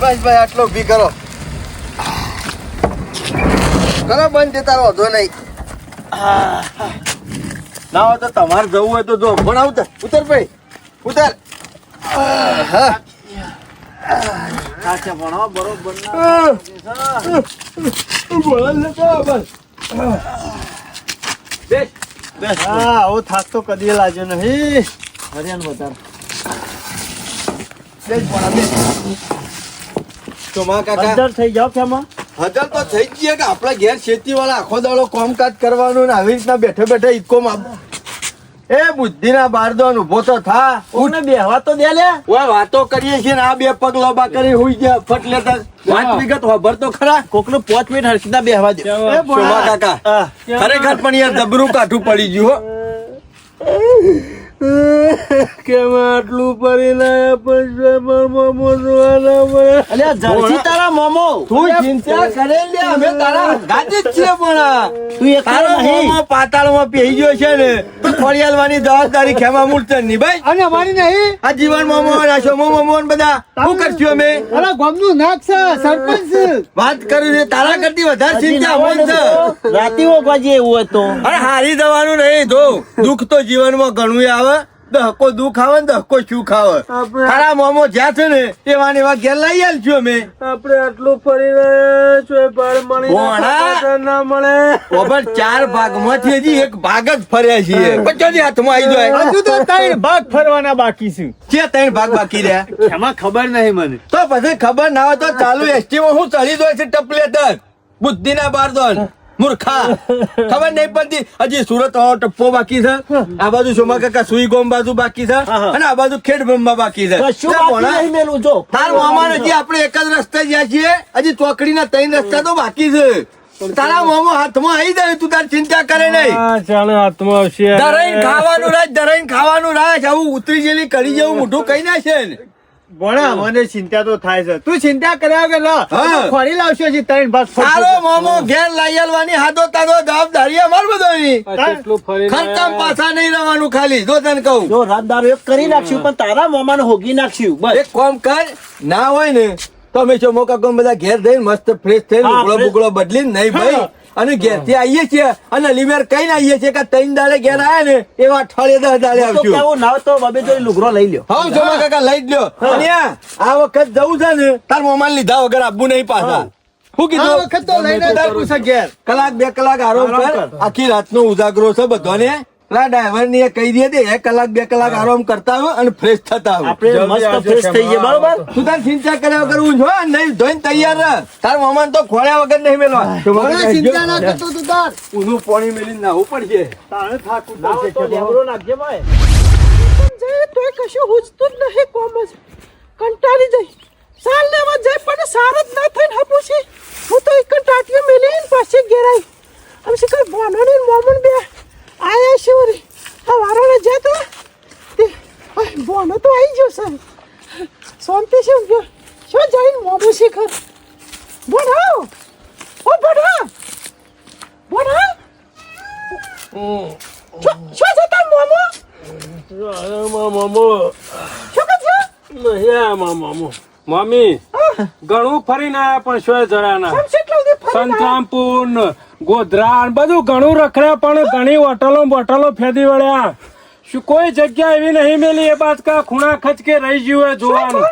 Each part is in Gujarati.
બસ ભાઈ આટલો ભી કરો. કરો બંધ તે તારો વધો નહીં. ના હોય તો તમારે જવું હોય તો જો પણ ઉતર ઉતર ભાઈ ઉતર. હા. સાચા ભણો બરોબર હા આવો થાક તો કદી લાગ્યો નહીં. હરિયાણ વધારે. બેસ ભણા બેસ. ચોમા કાકા. અંદર થઈ જાવ કેમાં હજાર તો થઈ ગયે ગયા કે આપણા ઘેર ખેતી વાળા આખો દાડો કામકાજ કરવાનું ને આવી રીતના બેઠે બેઠે ઇકો માં એ બુદ્ધિના બારદોન ઊભો તો થા. કોને બેહવા તો દે લે. ઓય વાતો કરીએ છીએ ને આ બે પગ લોબા કરી હુઈ ગયા ફટ લેતા. પાંચ વિગત હોભર તો ખરા. કોકનો પાંચ મિનિટ હર્ષિતા બેહવા દે. એ બોલા કાકા? ખરેખર પણ યાર જબરું કાઠું પડી ગયું હો. કેમ આટલું પડી અલ્યા જર્સી તારા મોમો. તું ચિંતા કરે લે અમે તારા ગાજી જ છીએ પણ. તું એક તારો મોમો પાતાળમાં પેહી ગયો છે ને તો ખોડિયાલવાની જવાબદારી ખેમા મૂળચંદની ભાઈ. અને મારી નહીં. આ જીવન મોમો રાશો મોમો મોન બધા શું કરશું અમે? અરે ગામનું નાક છે સરપંચ વાત કરું છે તારા કરતી વધારે ચિંતા હોય છે રાતી એવું હતું. અરે હારી જવાનું નહીં જો. દુઃખ તો જીવનમાં ઘણું આવે. દહકો દુઃખ આવે ને દહકો સુખ આવે તારા મોમો જ્યાં છે ને એવા ને એવા ઘેર લઈ આલશું અમે. આપણે આટલું ફરી રહ્યા છો બાળ મળી ના મળે. ઓબર ચાર ભાગમાંથી હજી એક ભાગ જ ફર્યા છીએ બચ્ચોની હાથમાં આવી જાય. હજુ તો ત્રણ ભાગ ફરવાના બાકી છે. છે ત્રણ ભાગ બાકી રહ્યા. એમાં ખબર નહીં મને. તો પછી ખબર ના હોય તો ચાલુ એસટી માં હું ચડી દો છે ટપલેટર બુદ્ધિ ના બારદોન મૂર્ખા. ખબર નહીં પડતી. હજી સુરત ટપ્પો બાકી છે. આ બાજુ સોમા કાકા સુઈ ગોમ બાજુ બાકી છે. અને આ બાજુ ખેડ બ્રહ્મા બાકી છે. તાર મામા હજી આપણે એક જ રસ્તે જ્યાં છીએ. હજી ચોકડી ના ત્રણ રસ્તા તો બાકી છે. તારા મામો હાથમાં આવી જાય તું તાર ચિંતા કરે નહીં. ચાલે હાથમાં આવશે. દરાઈને ખાવાનું રાજ દરાઈને ખાવાનું રાજ આવું ઉતરી જેલી કરી જેવું મોઢું કઈ ના છે ભણા મને ચિંતા તો થાય છે. તું ચિંતા કર્યા કે ફરી લાવશો હજી ત્રણ ભાગ સારો મોમો ઘેર લઈ આવવાની હાથો તારો જવાબદારી અમાર બધાની. ખર્ચામ પાછા નહીં રહેવાનું ખાલી. જો તને કહું. જો રાતદારો એક કરી નાખ્યું પણ તારા મોમાને હોગી નાખ્યું બસ. એક કોમ કર ના હોય ને તો અમે છો મોકા કોમ બધા ઘેર જઈને મસ્ત ફ્રેશ થઈને હા, બુગડો બદલી બદલીને નહીં ભાઈ. અને ઘેરથી આવીએ છીએ. અને લીમેર કઈ ના આવીએ છીએ કે ત્રણ દાડે ઘેર આવ્યા ને એવા અઠવાડિયે દસ દાડે આવજો. કેવું ના તો બબે જો લુગરો લઈ લ્યો. હા. જો કાકા લઈ લ્યો. અને આ વખત જવું છે ને તાર મોમાન લીધા વગર આપવું નહીં પાછા. આ કીધું વખત તો લઈને ઘેર. કલાક બે કલાક આરામ કર. આખી રાતનો ઉજાગરો છે બધાને. પેલા ડ્રાઈવર ને કહી દે દે એક કલાક બે કલાક આરામ કરતા હોય અને ફ્રેશ થતા હોય. આપણે મસ્ત ફ્રેશ થઈ ગયા બરોબર? તું તાર ચિંતા કર્યા વગર હું જો નહીં ધોઈને તૈયાર રહ. તાર મમાન તો ખોળ્યા વગર નહીં મેલવા. ચિંતા ના કરતો તું તાર. ઊનું પાણી મેલીને નાહવું પડશે. તારે થાકું ના લેબડો નાખજે ભાઈ જાય તોય કશું હુજતું જ નહીં કોમ જ. કંટાળી જાય સાલ લેવા જાય પણ સાર જ ના થઈને હપું છે. હું તો એક ટાટીઓ મેલી ને પાછી ઘેરાઈ આમ શિખર ને મોમન બે. આયા શિવરી આ વારોને જાય તો બોનો તો આવી ગયો સર શાંતિ શું ઊંઘ્યો. શું જઈને મોમું શિખર બોનો ઓ બોનો બોનો શું છે તાર મોમો? શું કે છે? મમ્મી ઘણું ફરીને આયા પણ શું જરા ના કેટલા સુધી ફરીને સંતરામપુર ગોધરા બધું ઘણું રખડ્યા પણ ઘણી હોટલો બોટલો ફેદી વળ્યા. શું કોઈ જગ્યા એવી નહીં મેલી એ બાજકા ખૂણા ખચકે રહી ગયું હોય જોવાનું.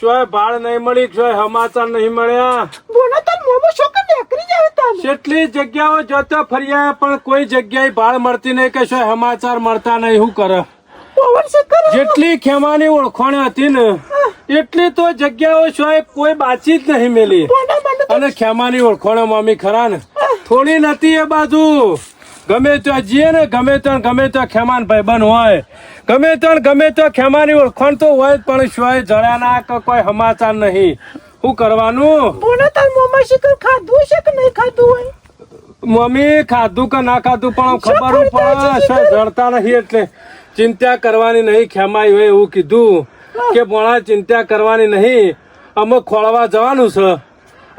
શોય ભાળ નહીં મળી શોય સમાચાર નહીં મળ્યા. કેટલી જગ્યાઓ જોતા ફર્યા પણ કોઈ જગ્યાએ ભાળ મળતી નહીં કે શોય સમાચાર મળતા નહીં શું કરે? જેટલી ખેમાની ઓળખાણ હતી ને એટલી તો જગ્યાઓ સિવાય કોઈ બાચી જ નહીં મેલી. અને ખેમાની ઓળખોણ મમ્મી ખરા ને થોડી નથી એ બાજુ. ગમે ત્યાં જઈએ ને ગમે ત્યાં ગમે ત્યાં ખેમાન ભાઈબંધ હોય. ગમે ત્યાં ગમે ત્યાં ખેમાની ઓળખાણ તો હોય પણ સિવાય જળ્યા ના કોઈ સમાચાર નહીં. શું કરવાનું? ખાધું છે કે નહીં ખાધું હોય? મમ્મી ખાધું કે ના ખાધું પણ ખબર પડે જળતા નહીં એટલે ચિંતા કરવાની નહીં ખેમાઈ હોય એવું કીધું. કે ભણા ચિંતા કરવાની નહીં. અમે ખોળવા જવાનું છે.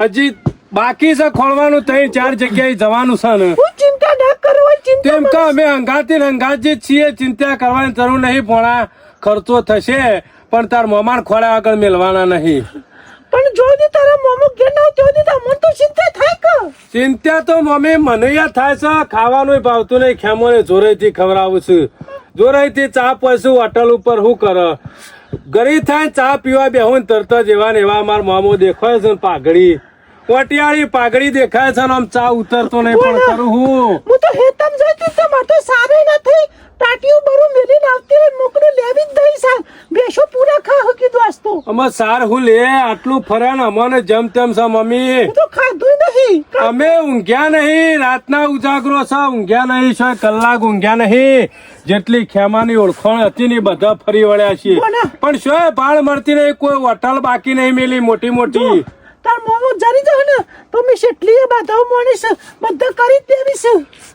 હજી બાકી છે ખોળવાનું ત્રણ ચાર જગ્યાએ જવાનું છે ને. ચિંતા ના કરું તેમ કે અમે અંગાતી અંગાતી છીએ ચિંતા કરવાની જરૂર નહીં ભણા ખર્ચો થશે પણ તાર મોમાન ખોળા આગળ મેળવાના નહીં. પણ જો દી તારા મોમો ઘેર ના તો મન તો ચિંતા થાય કે? ચિંતા તો મમ્મી મને યા થાય છે ખાવાનું ભાવતું નહીં ખેમોને જોરેથી ખવડાવું છું. જોરેથી ચા પીશું હોટલ ઉપર શું કરે. ગરી થાય ચા પીવા બેહું તરત જ એવા ને એવા અમારા મામો દેખાય છે ને પાઘડી. વટિયાળી પાઘડી દેખાય છે આમ ચા ઉતરતો નહીં પણ કરું હું. હું તો હેતમ જતી તો મારે તો સારી નથી. ટાટીયું બરું મેલી આવતી રે મોકલું લેવી જ દઈ સાર બેસો પૂરા ખા હકી દોસ્તો અમે સાર હું લે આટલું ફરે અમને જમ તેમ છે મમ્મી. હું તો ખાધું નહીં. અમે ઊંઘ્યા નહીં રાતના ઉજાગરો છે ઊંઘ્યા નહીં છે કલાક ઊંઘ્યા નહીં. જેટલી ખેમાની ઓળખાણ હતી ને બધા ફરી વળ્યા છીએ. પણ શું ભાળ મળતી નહીં કોઈ હોટલ બાકી નહીં મેલી મોટી મોટી. તાર મોમો જરી જાય ને તો મેં કેટલી બાધાઓ મોણીશ બધા કરી દેવીશ.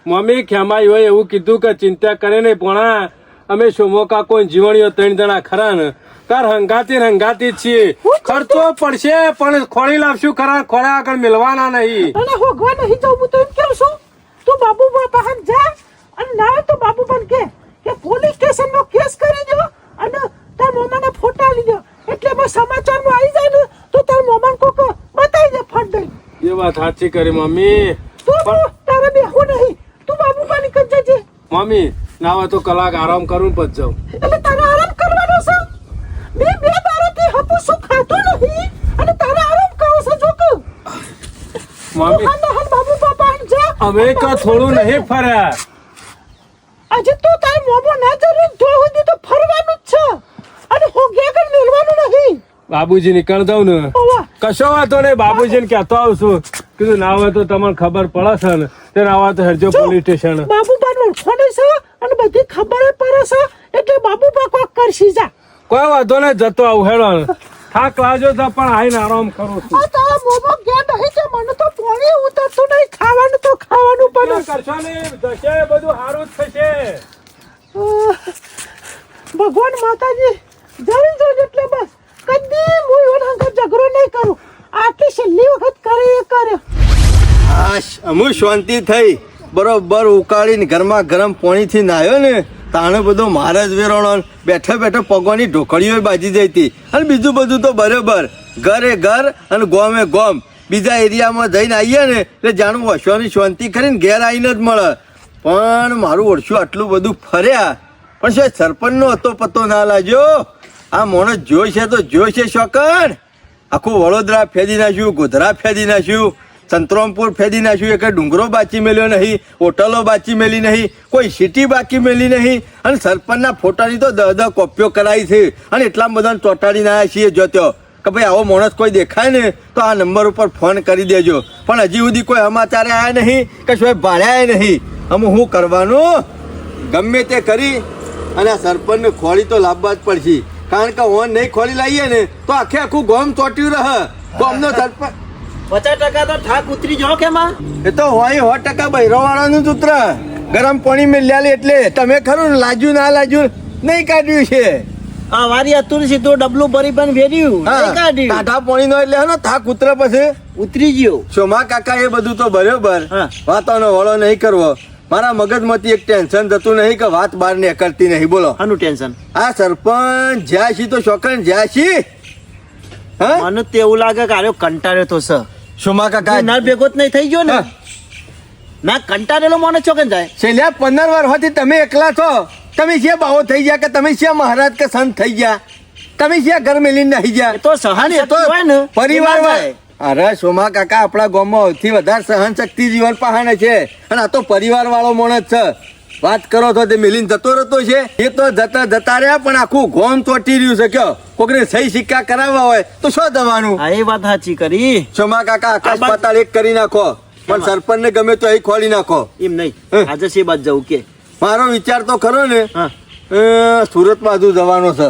મમ્મી ખેમાઈ હોય એવું કીધું કે ચિંતા કરે નહીં પોણા. અમે સોમો કાકો જીવણીઓ ત્રણ જણા ખરા ને. તાર હંગાતી ને હંગાતી છીએ ખર્ચો પડશે પણ ખોળી લાવશું ખરા ખોળા આગળ મિલવાના નહીં. અને હોગવા નહીં જવું હું તો એમ કેમ છું? તું બાબુ પાસે જા અને ના તો બાબુ પણ કે. કે પોલીસ સ્ટેશનમાં કેસ કરી દો અને તાર મોમાના ફોટા લીધો એટલે બસ સમાચારમાં આવી જાય ને તો તાર મોમાન કોક બતાવી દે ફટ દઈ એ વાત સાચી કરી મમ્મી. તું તારે બેહો નહીં. તું બાબુ પાણી કર જજે. મમ્મી ના હોય તો કલાક આરામ કરું પછી જાઉં. એટલે તારે આરામ કરવાનો છે? બે બે દાડાથી હપુ શું ખાતો નહીં? અને તારે આરામ કરો છો જો કે. મમ્મી. હાલ બાબુ આમ જા. અમે તો થોડું નહીં ફર્યા. આજે તો તારે મોમો ના જરૂર જો સુધી તો ફરવાનું જ છે. અને હોગે નહીં. બાબુજી નીકળ દઉં ને. કશો વાતો નહીં બાબુજીને કહેતો આવશું કીધું ના હોય તો તમને ખબર પડે છે ને. તે ના હોય તો હેરજો પોલીસ સ્ટેશન. બાબુ બાન ઓળખોને છે અને બધી ખબર પડે છે એટલે બાબુ બા કોક કરશી જા. કોઈ વાંધો નહીં જતો આવું હેડો થાક લાજો તો પણ આઈને આરામ કરું છું. તારા મોમો ગયા નહીં કે મને તો પોણી ઉતરતું નહીં ખાવાનું તો ખાવાનું પણ કરશો નહીં થશે બધું સારું જ થશે. ભગવાન માતાજી જરી જો એટલે બસ. કદી હું હંગાત ઝઘડો નહીં કરું. આટલી છેલ્લી વખત કરે એ કર્યો આશ અમુ શાંતિ થઈ. બરોબર ઉકાળીને ઘરમાં ગરમ પાણીથી નાહ્યો ને, તાણે બધો મારા જ વેરોણો બેઠા બેઠા પગવાની ઢોકળીઓ બાજી જઈ હતી અને બીજું બધું તો બરોબર. ઘરે ઘર અને ગોમે ગોમ. બીજા એરિયામાં જઈને આવીએ ને, એટલે જાણું વસવાની શાંતિ કરીને ઘેર આવીને જ મળે. પણ મારું ઓળશું આટલું બધું ફર્યા. પણ શું સરપંચનો હતો પતો ના લાગ્યો? આ માણસ જોઈશે તો જોઈશે શોકણ. આખું વડોદરા ફેદી નાખ્યું, ગોધરા ફેદી નાખ્યું, સંતરામપુર ફેદી નાખ્યું, એક ડુંગરો બાચી મેલ્યો નહીં, હોટલો બાચી મેલી નહીં, કોઈ સિટી બાકી મેલી નહીં. અને સરપંચના ફોટાની તો દહ દહ કોપીઓ કરાવી છે. અને એટલા બધા ચોંટાડીને આવ્યા છીએ જોત્યો કે ભાઈ, આવો માણસ કોઈ દેખાય ને, તો આ નંબર ઉપર ફોન કરી દેજો. પણ હજી સુધી કોઈ સમાચાર આવ્યા નહીં, કે શું ભાડ્યા નહીં? અમે શું કરવાનું? ગમે તે કરી અને આ સરપંચને ખોળી તો લાવવા જ પડશે. કારણ કે ઓન નહીં ખોળી લાવીએ ને તો આખે આખું ગોમ ચોટ્યું રહે. ગોમનો સરપંચ પચાસ ટકા તો થાક ઉતરી જાઓ કે માં એ તો હોય સો ટકા બૈરો વાળાનું સૂત્ર ગરમ પાણી મેલ્યા લે એટલે તમે ખરું લાજ્યું ના લાજ્યું નહીં કાઢ્યું છે. આ વારી અતુર સીધું ડબલું ભરી પણ વેર્યું. કાઢ્યું. ટાટા પાણી નો એટલે હેનો થાક ઉતરે પછી. ઉતરી ગયો. સોમા કાકા એ બધું તો બરોબર. વાતોનો વળો નહીં કરવો. મારા મગજમાંથી એક ટેન્શન થતું નહીં કે વાત બહાર કરતી નહીં. બોલો. આનું ટેન્શન? આ સરપંચ જ્યાં છી તો શોકણ જ્યાં છી હા? મને તો એવું લાગે કે આર્યો કંટાળ્યો તો છે. સોમા કાકા? ના ભેગો જ નહીં થઈ ગયો ને. ના કંટાળેલો મને ચોકન જાય. છેલ્લા પંદર વાર હોતી તમે એકલા છો. તમે જે બાવો થઈ ગયા કે તમે છે મહારાજ કે સંત થઈ ગયા? તમે છે ઘર મેલીને નહીં ગયા? તો સહાની તો પરિવાર હોય. ને. અરે સોમા કાકા આપણા ગામમાં સૌથી વધારે સહન શક્તિ જીવન પહાણે છે. અને આ તો પરિવાર વાળો માણસ છે. વાત કરો તો તે મિલીન જતો રહેતો છે. એ તો જતા જતા રહ્યા પણ આખું ગોમ ચોટી રહ્યું છે. કયો? કોકને સહી સિક્કા કરાવવા હોય તો શું દવાનું? હા એ વાત સાચી કરી. સોમા કાકા આકાશ આ પાતાળ એક કરી નાખો. પણ સરપંચ સરપંચને ગમે તો અહીં ખોલી નાખો. એમ નહીં. આજે છે બાદ જવું કે. મારો વિચાર તો ખરો ને. સુરત બાજુ જવાનો છે.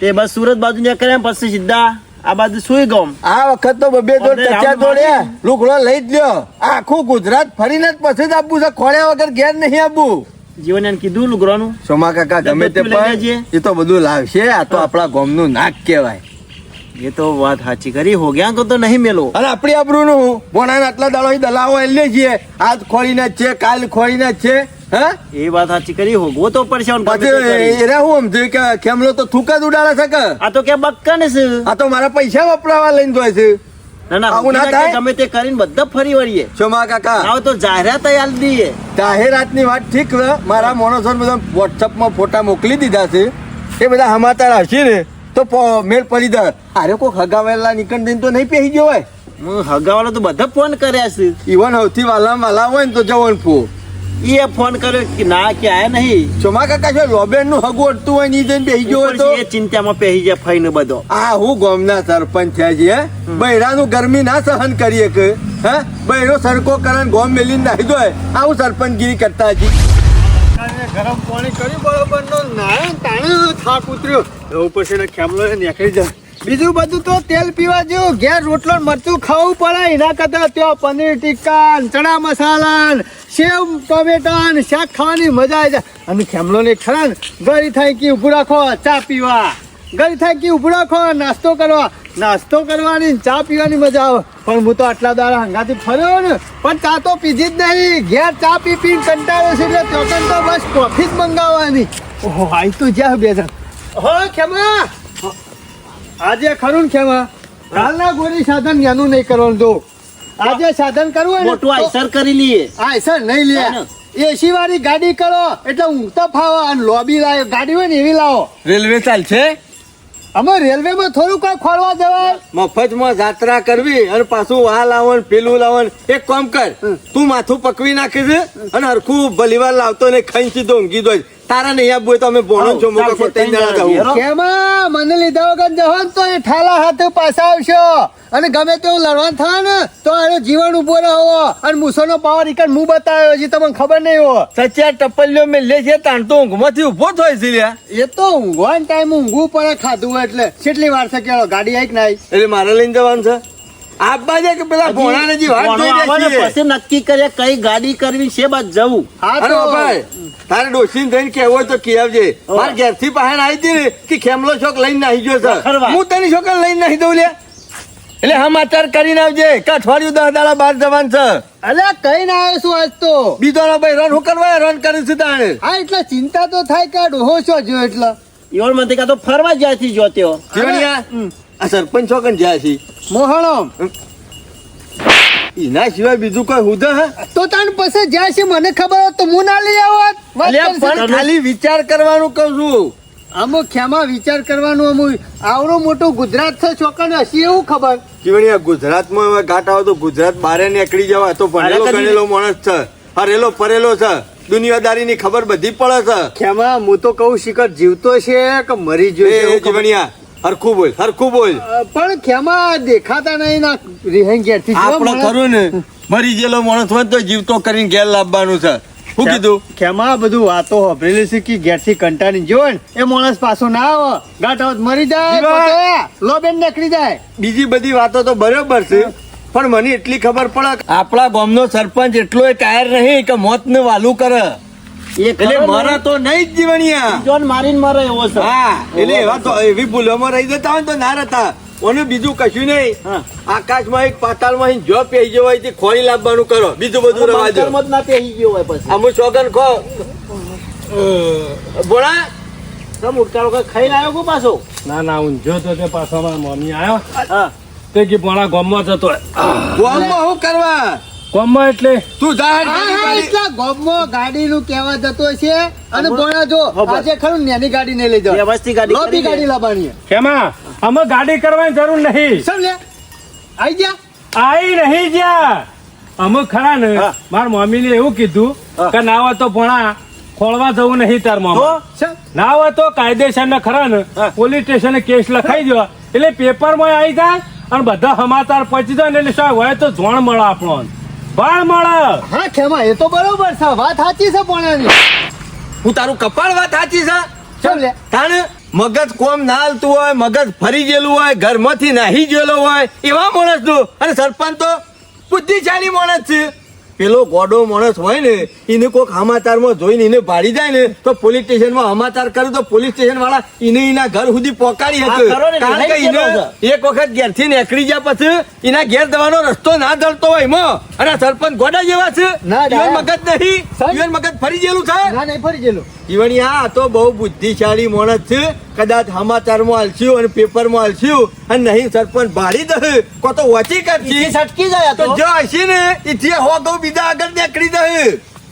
તે બસ સુરત બાજુ ને કર્યા પછી સીધા. આ બાજુ સુઈ ગમ. આ વખત તો બબે જોડ બધે ટચા દોડ્યા લુકડો લઈ જ લ્યો. આખું ગુજરાત ફરીને જ પછી જ આપવું છે ખોળ્યા વગર ઘેર નહીં આપવું જીવન એને કીધું લુગરાનું સોમા કાકા ગમે તે પણ એ તો બધું લાવશે આ તો આપણા ગોમનું નાક કહેવાય. એ તો વાત સાચી કરી હો ગયા તો નહીં મેલો. અને આપણી આબરૂ નું ભોણાના આટલા દાડો દલાવો એટલે છીએ આજ ખોળીને જ છે કાલ ખોળીને જ છે. હા? એ વાત સાચી કરી હોગવો તો પડશે. એરા હું સમજ્યું કે ખેમલો તો થૂકા જ ઉડાડે છે કે? આ તો કે બક્કન છે. આ તો મારા પૈસા વપરાવા લઈને જોય છે. ના ના ના? ગમે તે કરીને બધા ફરી વળીએ. શોમા કાકા? આવ તો જાહેરાત આલ દઈએ જાહેરાતની વાત ઠીક છે મારા માણસો બધા વોટ્સઅપમાં ફોટા મોકલી દીધા છે. એ બધા હમાતાર હશે ને તો મેળ પડી જાય અરે કોઈ હગાવેલા નીકળ દઈને તો નહીં પહેરી ગયો હોય? હું હગાવાળો તો બધા ફોન કર્યા છે. ઈવન સૌથી વાલા વાલા હોય ને તો જવાનું ફો. એ ફોન કર્યો કે ના કે આયા નહીં. ચોમા કાકા જો લોબેનનું હગું અડતું હોયની જઈને બેસી ગયો હતો એ ચિંતામાં પહેરી જાય ફઈને બધો. આ હું ગામના સરપંચ છે જી હે? બૈરાનું ગરમી ના સહન કરીએ કે હે? બૈરો સરકો કરન ગોમ મેલીને નાહી દોય આવું સરપંચગીરી કરતા હજી. ગરમ પાણી કર્યું બરોબર નો નાય તાણે થાક ઉતર્યો. એવું પછી ને ખેમલો નીકળી જાય. બીજું બધું તો તેલ પીવા જેવું ઘેર રોટલો મરચું ખાવું પડે. એના કરતા ત્યાં પનીર ટિક્કા ચણા મસાલા સેવ, ટમેટા શાક ખાવાની મજા આવી જાય અને ખેમલો ને ખરા ને ગળી થાય કે ઊભું રાખો, ચા પીવા. ગળી થાય કે ઊભું રાખો, નાસ્તો કરવા. નાસ્તો કરવાની ચા પીવાની મજા આવે. પણ હું તો આટલા દાડા હંગાથી ફર્યો ને, પણ ચા તો પીધી જ નહીં. ઘેર ચા પી પીને કંટાળો છે એટલે તો બસ કોફી જ મંગાવવાની. ઓહો, આઈ તો જ્યાં બે જણ હો ખેમા આજે ખરું ને ખેમા? હાલના ગોરી સાધન યાનું નહીં કરવાનું તો આજે સાધન કરવું હોય ને મોટું આયસર કરી લઈએ. આયસર નહીં લે. એસી વાળી ગાડી કરો એટલે ઊંઘ તો ફાવો અને લોબી લાવો ગાડી હોય ને એવી લાવો. રેલવે ચાલશે? અમે રેલવેમાં થોડું કઈ ખોલવા જવાય. મફતમાં જાત્રા કરવી અને પાછું આ લાવણ પેલું લાવણ એક કામ કર તું માથું પકવી નાખી દે અને હરખું ભલીવાર લાવતો ને ખાઈ સીધો ઊંઘી દો તારા નહીં આપવું તો અમે બોલો છો મોકો કો ત્રણ જણા જવું. કેમાં? મને લીધા વગર જવો તો એ ઠાલા હાથે પાછા આવશો. અને ગમે તેવું લડવાનું થાય ને તો આનો જીવન ઊભો રહો. અને મૂસોનો પાવર ઈકન મું બતાવ્યો છે તમને ખબર નહીં હો સચ્યા ટપલ્યો મેં લે છે તાણ તો ઊંઘમાંથી ઊભો થાય છે લ્યા. એ તો ઊંઘવાનો ટાઈમ ઊંઘવું પડે ખાધું એટલે. કેટલી વાર છે કેળો ગાડી આઈક કે ના એટલે મારે લઈને જવાનું છે. આપવા છે કે પેલા ભોણાને જે વાત જોઈ ને પછી નક્કી કરીએ કઈ ગાડી કરવી છે બાદ જવું. હા તો ભાઈ તારે ડોસીને થઈને કેવો હોય તો કે આવજે. મારે ઘેરથી બહાર આવી હતી ને કે ખેમલો છોક લઈને નાહી ગયો છે. ખરવા. હું તને છોકર લઈને નાહી દઉં લે. એટલે સમાચાર કરીને આવજે. કે અઠવાડિયું દસ દાડા બાર જવાનું છે. અલે કઈ ના આવ્યો છું આજ તો? બીજો નો ભાઈ રન હું કરવા રન કરી છે તાણે. હા એટલે ચિંતા તો થાય કે ડોહો છો જો એટલે. ઈવન મને કાં તો ફરવા જ્યાંથી જોત્યો જીવણિયા આ સરપંચ છોકન જ્યાં છે? મોહણમ એના સિવાય બીજું કોઈ હુદ હે? તો તાન પછી જ્યાં છે મને ખબર હોત તો હું ના લઈ આવત અલ્યા પણ ખાલી વિચાર કરવાનું કહું છું. અમુક ખેમા વિચાર કરવાનું અમુક આવડું મોટું ગુજરાત છે ચોકન હસી એવું ખબર? જીવણીયા ગુજરાતમાં હવે ઘાટ આવે તો ગુજરાત બારે નીકળી જવાય તો ભણેલો ગણેલો માણસ છે. હરેલો ફરેલો છે. દુનિયાદારીની ખબર બધી પડે છે. ખેમા હું તો કહું શિખર જીવતો છે કે મરી જોઈએ. જીવણિયા હરખું બોલ હરખું બોલ. પણ ખેમા દેખાતા નહીં ના રિહાઈ ઘેરથી. થી આપણે ખરું ને મરી ગયેલો માણસ હોય તો જીવતો કરીને ઘેર લાવવાનું છે. શું કીધું? ખેમા બધું વાતો હભરેલી છે કે ઘેરથી કંટાળી જો ને એ માણસ પાછો ના આવે. ગાંઠ મરી જાય લોબેન નીકળી જાય. બીજી બધી વાતો તો બરોબર છે પણ મને એટલી ખબર પડે આપણા ગામનો સરપંચ એટલો કાયર નહીં કે મોત ને વાલું કરે. એટલે મરે તો નહીં જ જીવણિયા. જોન મારીને મરે એવો છે. હા એટલે એવા તો એવી ભૂલોમાં રહી જતા હોય તો ના રહેતા. ઓને બીજું કશું નહીં. આકાશમાં એક પાતાળમાં અહીં જો પેઈ જવો હોય તે ખોઈ લાવવાનું કરો. બીજું બધું રવા દો મત જ ના પેહી ગયો હોય પછી. અમુ સોગન ખો. બોલા. તમ ઉડકાળો કઈ ખાઈ લાવ્યો કો પાછો? ના ના ઊંઝો તો તે પાછો મારા મમ્મી આવ્યો. હા. તે કે ભણા ગામમાં જતો ગોમમાં શું કરવા? ગામમાં એટલે. તું જાહેર. એટલા ગોમમાં ગાડીનું કહેવા જતો છે. અને બોણા જો આજે ખરું ને નાની ગાડી ને લઈ જાવ વ્યવસ્થિત ગાડી લોબી ગાડી લાવવાની. કેમાં? અમે ગાડી કરવાની જરૂર નહીં. સમ લે? આઈ જા આઈ નહીં જ્યાં અમે ખરા ને માર મમ્મી ને એવું કીધું કે ના હોય તો ભણા ખોળવા જવું નહીં તાર મામા. ના હોય તો કાયદેસર ને ખરા ને. પોલીસ સ્ટેશન કેસ લખાઈ દો એટલે પેપરમાં આવી જાય અને બધા સમાચાર પહોંચી જાય ને એટલે શું હોય તો જોણ મળે આપણો ભાણ મળે હા ખેમા એ તો બરોબર છે. વાત સાચી છે પણ હું તારું કપાળ વાત સાચી છે? ચમ લે. તાણ મગજ કોમ ના હાલતું હોય મગજ ફરી ગયેલું હોય ઘરમાંથી નાહી ગયેલો હોય એવા માણસ તું. અને સરપંચ તો બુદ્ધિશાળી માણસ છે. પેલો ગોડો માણસ હોય ને એને કોઈક સમાચારમાં જોઈને એને ભાડી જાય ને તો પોલીસ સ્ટેશનમાં સમાચાર કરે તો પોલીસ સ્ટેશન વાળા એને એના ઘર સુધી પહોંચાડી હા, શકે. ખરો ને, કારણ કે એને એક વખત ઘેરથી નીકળી ગયા પછી એના ઘેર જવાનો રસ્તો ના જડતો હોય એમાં. અને સરપંચ ગોડા જેવા છે. મગજ નહીં. મગજ ફરી ગયેલું થાય ના નહીં ફરી ગયેલું. ઈવન આ તો બહુ બુદ્ધિશાળી માણસ છે. કદાચ સમાચારમાં આલસ્યું અને પેપરમાં આલસ્યું અને નહીં સરપંચ ભાડી દે. કો તો ઓછી કરતી સટકી જાય તો? જો હશે ને એ જે હો ગૌ બીજા આગળ નીકળી દે.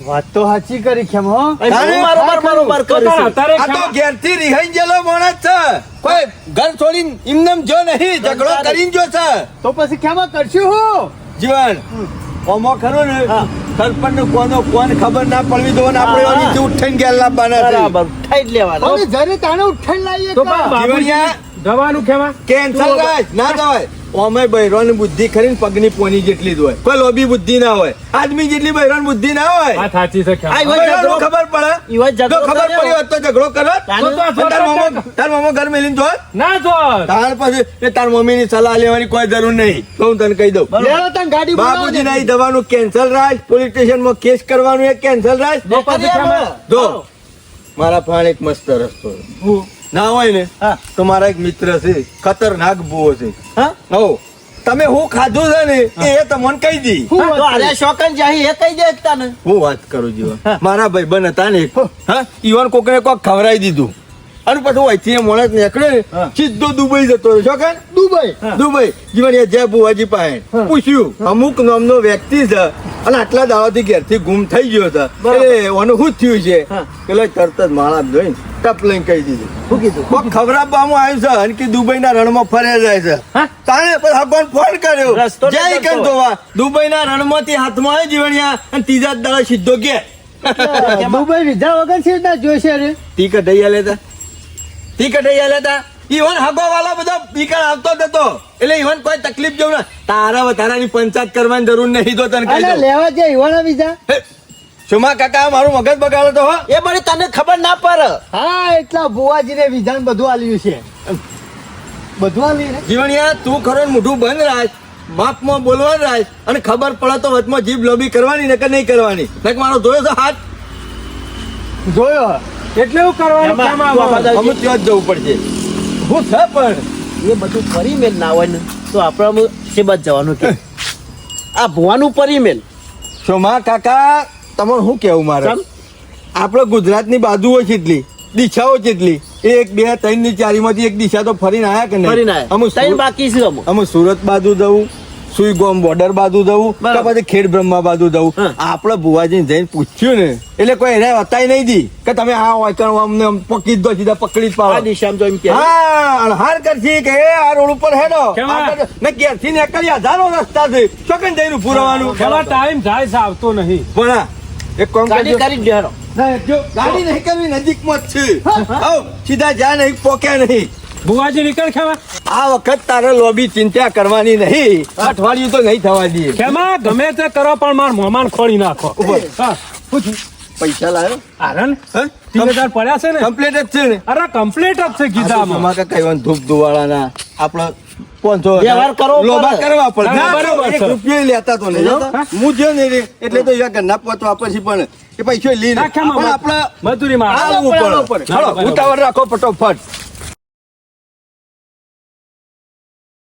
વાત તો સાચી કરી ખેમ હો. તારે મારો માર મારો માર કરી આ તો ઘેરથી રિહાઈ ગયેલો માણસ છે. કોઈ ઘર છોડીને એમનેમ જો નહીં ઝઘડો કરીને જો છે. તો પછી ખેમા કરશું હું. જીવન ઓમો ખરો ને. સરપંચ ને કોનો કોણ ખબર ના પડવી દો ને આપણે ઓલી ઉઠાઈને ઘેર લાવવાના છે. બરાબર ઉઠાઈ જ લેવાનો. હવે જરે તાણે ઉઠાઈ લાવીએ તો જીવણિયા- જવાનું ખેમા કેન્સલ રાજ ના જવાય. ઓમે બૈરોની બુદ્ધિ ખરી પગની પોની જેટલી જ હોય. કોઈ લોભી બુદ્ધિ ના હોય. આદમી જેટલી બૈરોની બુદ્ધિ ના હોય. આ સાચી છે બૈરાનું ખબર પડે. ઝઘડો જો ખબર પડી હોત તો ઝઘડો કરો તો તો તાર મામો તાર મામો ઘર મેલીને જો ના જો તાર પછી એ તાર મમ્મીની સલાહ લેવાની કોઈ જરૂર નહીં. તો હું તને કહી દઉં. લેવો તને ગાડી બાપુજી ને. ના દવાનું કેન્સલ રાખ પોલીસ સ્ટેશનમાં કેસ કરવાનું એ કેન્સલ રાખ જો. મારા ફાણ એક મસ્ત રસ્તો છે. ના હોય ને તો મારા એક મિત્ર છે ખતરનાક બુઓ છે. હા? હો તમે હું ખાધું છે ને એ તમને કહી દી. હું તો? શોકન જાહી એ કહી દે તને. હું વાત કરું જીવન. મારા ભાઈ બન હતા ને હા ઈવન કોકને કોક ખવડાવી દીધું. અને પછી અહીંથી એ નીકળે ને સીધો દુબઈ જતો રહ્યો. કે દુબઈ. દુબઈ. જીવન એ જય બુવાજી પાસે. પૂછ્યું અમુક નામનો વ્યક્તિ છે અને આટલા દાવાથી ઘેરથી ગુમ થઈ ગયો છે. એટલે ઓનું શું થયું છે? એટલે તરત જ માળા જોઈને ટપ લઈને કહી દીધું. શું કીધું? કોક ખબરાવવામાં આવ્યું છે અને કે દુબઈના રણમાં ફરે જાય છે. તાણે પછી હગવાન ફોન કર્યો. રસ્તો જય કેમ. ધોવા દુબઈના રણમાંથી હાથમાં આવ્યો જીવણિયા અને ત્રીજા દાડા સીધો ગયા. દુબઈ વિઝા વગર છે ના જોઈશે રે. ટીકટ અહીંયા લેતા ટીકટ અહીંયા લેતા ઈવન હગો વાળા બધા ટીકટ આવતો હતો. એટલે ઈવન કોઈ તકલીફ જેવું ના તારા વધારાની પંચાયત કરવાની જરૂર નહીં તો તને કહી લેવા જાય ઈવન બીજા? સુમા કાકા મારું મગજ બગાડો તો હો. એ મને તને ખબર ના પડે હા એટલા બુવાજીને વિધાન બધું આલ્યું છે. બધું આલ્યું ને જીવણિયા તું ખરો મોઢું બંધ રાખ. માપમાં બોલવાનું રાખ. અને ખબર પડે તો વચમાં જીભ લોબી કરવાની નકર નહીં કરવાની. નકર મારો જોયો તો હાથ. જોયો. એટલે એવું કરવાનું કામ ખેમા તું આ હવે. બધા- અમુક ત્યાં જ જવું પડશે. હું છે પણ. એ બધું પરિમેલ ના હોય ને તો આપણે સેબત જવાનું કે? આ ભુવાનું પરિમેલ. માં કાકા તમારે શું કેવું મારે? આપણે ગુજરાતની બાજુઓ કેટલી દિશાઓ કેટલી એક બે ત્રણની ચારી માંથી એક દિશા તો ફરીને આયા કે નહીં? ફરીને આયા. અમુક ત્રણ બાકી છે. અમુક. સુરત બાજુ જવું સુઈગોમ બોર્ડર બાજુ જવું કે પછી ખેડ બ્રહ્મા બાજુ જવું. આપણે બુવાજીને જઈને પૂછ્યું ને એટલે કોઈ એને અતાય નહીં દી કે તમે આ વાંચણ અમને પકડી દો સીધા પકડી જ પાડો. દિશામાં જો એમ કે હા અને હાર કરશી કે આ રોડ ઉપર હેડો? આગળ મેં ઘેરથી નીકળી હજારો રસ્તા છે. ચોકન જઈને ઉભું રહેવાનું? ટાઈમ જાય છે આવતો નહીં. પણ એક કામ ગાડી કરી. ના, જો ગાડી નહીં કરવી નજીકમાં જ છે. સીધા જા નહીં પોક્યા નહીં. બુવાજી નીકળ ખેવા. આ વખત તારે લોબી ચિંતા કરવાની નહીં. અઠવાડિયું તો નહીં થવા દઈએ. ખેમા ગમે તે કરો પણ માર મોમાન ખોળી નાખો. પૂછું. પૈસા લાવ્યો આરણ હા? હજાર પડ્યા છે ને? કમ્પ્લીટ જ છે ને? અરે કમ્પ્લીટ જ છે કીધા મામા કે કઈ વાન ધૂપ ધુવાળાના આપણો પાંચસો વ્યવહાર કરો. લોભા કરવા પડે. બરાબર એક છે. રૂપિયો લેતા તો નહીં હું. જો નહીં એટલે તો એવા ઘરના પહોંચવા પછી પણ એ પૈસો લઈને પણ આપણે મજૂરી માં આવવું પડે. ઉતાવળ રાખો ફટોફટ.